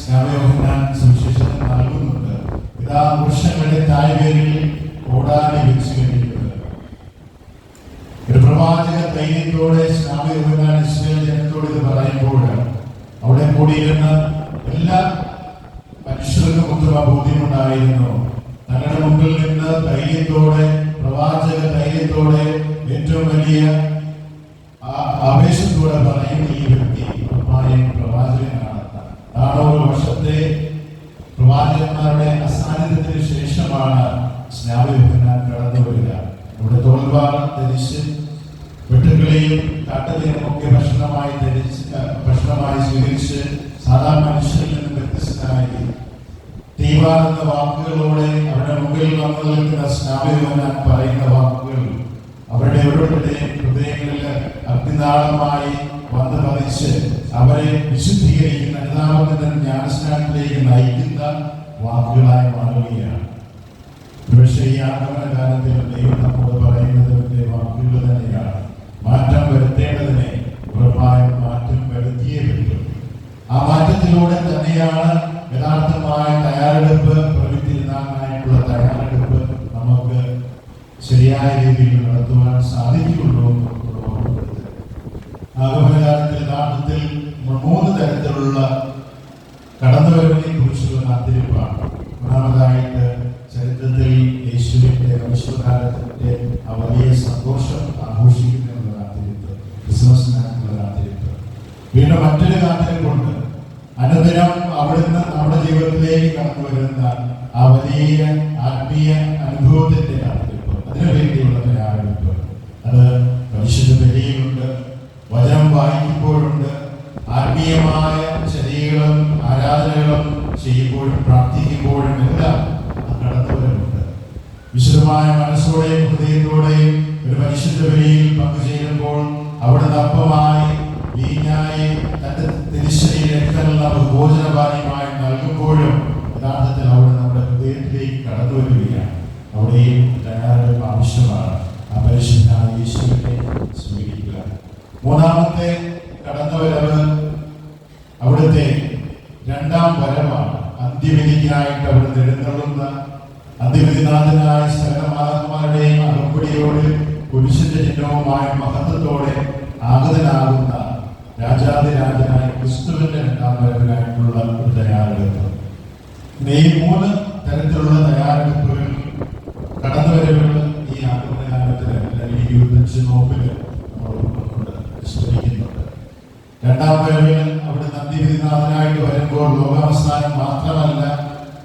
സ്നാപയോഹനാൻ സുവിശേഷം നൽകുന്നുണ്ട്. ഇതാ വൃക്ഷങ്ങളുടെ താഴ്വേരിൽ ഓടാനെ വെച്ച് കഴിഞ്ഞിട്ടുണ്ട് ഒരു പ്രവാചക ധൈര്യത്തോടെ ശ്യാമയോഹനാൻ ഇസ്രയേൽ ജനത്തോട് ഇത് പറയുമ്പോൾ അവിടെ കൂടിയിരുന്ന എല്ലാ മനുഷ്യർക്കും ഉത്തമ ബോധ്യമുണ്ടായിരുന്നു. തങ്ങളുടെ മുമ്പിൽ നിന്ന് ധൈര്യത്തോടെ പ്രവാചക ധൈര്യത്തോടെ ഏറ്റവും വലിയ ആവേശത്തോടെ പറയുന്ന പ്രവാചകന്മാരുടെ അസാന്നിധ്യത്തിന് ശേഷമാണ് സ്നാപയോഹനാൻ കടന്നു വരിക. ഇവിടെ തോൽവാർ ധരിച്ച് വെട്ടുകളെയും കാട്ടുതേനും ഒക്കെ ഭക്ഷണമായി ധരിച്ച് ഭക്ഷണമായി സ്വീകരിച്ച് സാധാരണ മനുഷ്യരിൽ നിന്ന് വ്യത്യസ്തനായി തീവാർ വാക്കുകളോടെ അവരുടെ മുമ്പിൽ വന്നു നിൽക്കുന്ന സ്നാപയോഹനാൻ പറയുന്ന വാക്കുകൾ അവരുടെ ഓരോരുത്തരുടെയും ഹൃദയങ്ങളിൽ അഗ്നിനാളമായി വന്ന് പതിച്ച് അവരെ വിശുദ്ധീകരിക്കുന്ന അനുതാപത്തിന്റെ ജ്ഞാനസ്നാനത്തിലേക്ക് നയിക്കുന്ന വാക്കുകളായി മാറുകയാണ്. പക്ഷേ ഈ ആഗമന കാലത്തിൽ ദൈവം നമ്മോട് പറയുന്നത് വാക്കുകൾ തന്നെയാണ്. മാറ്റം വരുത്തേണ്ടതിനെ ഉറപ്പായും മാറ്റം വരുത്തിയേ പറ്റും. ആ മാറ്റത്തിലൂടെ തന്നെയാണ് യഥാർത്ഥമായ തയ്യാറെടുപ്പ് പ്രവൃത്തിരുന്നാനായിട്ടുള്ള തയ്യാറെടുപ്പ് നമുക്ക് ശരിയായ രീതിയിൽ നടത്തുവാൻ സാധിക്കുകയുള്ളൂ. യഥാർത്ഥത്തിൽ മൂന്ന് തരത്തിലുള്ള കടന്നുവരവിനെ കുറിച്ചുള്ള കാത്തിരിപ്പാണ് ഒന്നാമതായിട്ട് ചരിത്രത്തിൽ യേശുവിന്റെ വംശകാലത്തിന്റെ ആ സന്തോഷം ആഘോഷിക്കുന്നതിനുള്ള കാത്തിരിപ്പ് ക്രിസ്മസിനായിട്ടുള്ള കാത്തിരിപ്പ് വീണ്ടും മറ്റൊരു കാത്തിരിപ്പുണ്ട് അനുദിനം അവിടുന്ന് നമ്മുടെ ജീവിതത്തിലേക്ക് കടന്നു വരുന്ന ആ വലിയ ആത്മീയ അനുഭവത്തിന്റെ കാത്തിരിപ്പ് അതിനു വേണ്ടിയുള്ള തയ്യാറെടുപ്പ് അത് വചനം വായിക്കുമ്പോഴുണ്ട് ആത്മീയമായ ചര്യകളും ആരാധനകളും ചെയ്യുമ്പോഴും പ്രാർത്ഥിക്കുമ്പോഴും എല്ലാം കടന്നുവരുന്നുണ്ട് വിശുദ്ധമായ മനസ്സോടെയും ഹൃദയത്തോടെയും ഒരു മനുഷ്യന്റെ ബലിയിൽ പങ്കുചേരുമ്പോൾ അവിടുന്ന് അപ്പമായി വീഞ്ഞായി തന്റെ തിരിശ്ശേരി രക്തങ്ങൾ ഭോജനപാനീയമായി നൽകുമ്പോഴും യഥാർത്ഥത്തിൽ അവിടെ നമ്മുടെ ഹൃദയത്തിലേക്ക് കടന്നു വരികയാണ് അവിടെയും തയ്യാറെടുപ്പ് ആവശ്യമാണ്. ആ പരിശുദ്ധ യേശുവിനെ സ്വീകരിക്കുക മൂന്നാമത്തെ കടന്നുവരവ് അവിടുത്തെ രണ്ടാം വരമാണ് അന്ത്യവിധിക്കായിട്ട് അവിടുന്ന് എഴുന്നള്ളുന്ന അന്ത്യവിധിനാഥനായ സകലമാതാന്മാരുടെയും അകമ്പടിയോട് പുരുഷന്റെ ചിഹ്നവുമായ മഹത്വത്തോടെ ആഗതനാകുന്ന രാജാതിരാജനായ ക്രിസ്തുവിന്റെ രണ്ടാം വരവിനായിട്ടുള്ള ഒരു തയ്യാറെടുപ്പ്. മെയ് മൂന്ന് തരത്തിലുള്ള തയ്യാറെടുപ്പുകൾ കടന്നുവരവുകൾ ഈ ആഗമനകാലത്തിൽ അല്ലെങ്കിൽ ഇരുപത്തഞ്ച് നോപ്പിൽ നമ്മൾ വിസ്മരിക്കുന്നുണ്ട് രണ്ടാം വരവിൽ അവിടെ വരുമ്പോൾ ലോകാവസാനം മാത്രമല്ല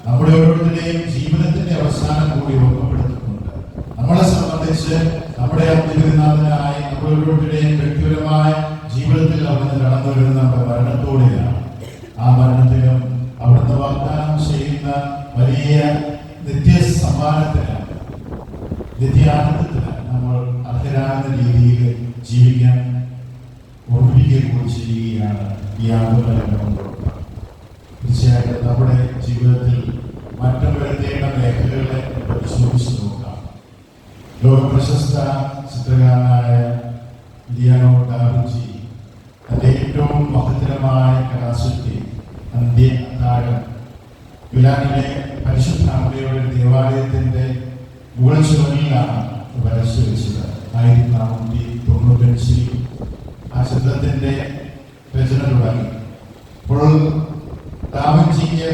നമ്മുടെ ഓരോരുത്തരുടെയും ജീവിതത്തിന്റെ അവസാനം കൂടി ഓർമ്മപ്പെടുത്തുന്നുണ്ട്. നമ്മളെ സംബന്ധിച്ച് നമ്മുടെ അന്ത്യവിധിനാഥനായി നമ്മുടെ ഓരോരുത്തരുടെയും വ്യക്തിപരമായ ജീവിതത്തിൽ അവിടുന്ന് കടന്നു വരുന്ന മരണത്തോടെയാണ് ആ മരണത്തിലും അവിടുന്ന് വാഗ്ദാനം ചെയ്യുന്ന വലിയ നിത്യ സമ്മാനത്തിലാണ് നിത്യാനന്ദത്തിലാണ് നമ്മൾ അർഹരാകുന്ന രീതിയിൽ ജീവിക്കാൻ ഓർമ്മിപ്പിക്കുക കൂടി ചെയ്യുകയാണ്. ആഗമനം തീർച്ചയായിട്ടും നമ്മുടെ ജീവിതത്തിൽ മാറ്റം വരുത്തേണ്ട മേഖലകളെ പരിശോധിച്ചു നോക്കാം. ലോക പ്രശസ്ത ചിത്രകാരനായ ലിയാനോ ഡാവിഞ്ചി തന്റെ ഏറ്റവും മഹത്തരമായ കലാസൃഷ്ടി അന്ത്യ അത്താഴം മിലാനിലെ പരിശുദ്ധ അമ്മയുടെ ദേവാലയത്തിന്റെ മുകൾ ചുവരിലാണ് വരച്ചു വെച്ചത്. ആയിരത്തി നാനൂറ്റി തൊണ്ണൂറ്റഞ്ചിൽ ആ ചിത്രത്തിന്റെ രചന തുടങ്ങി അപ്പോൾ ഡാവിഞ്ചിക്ക്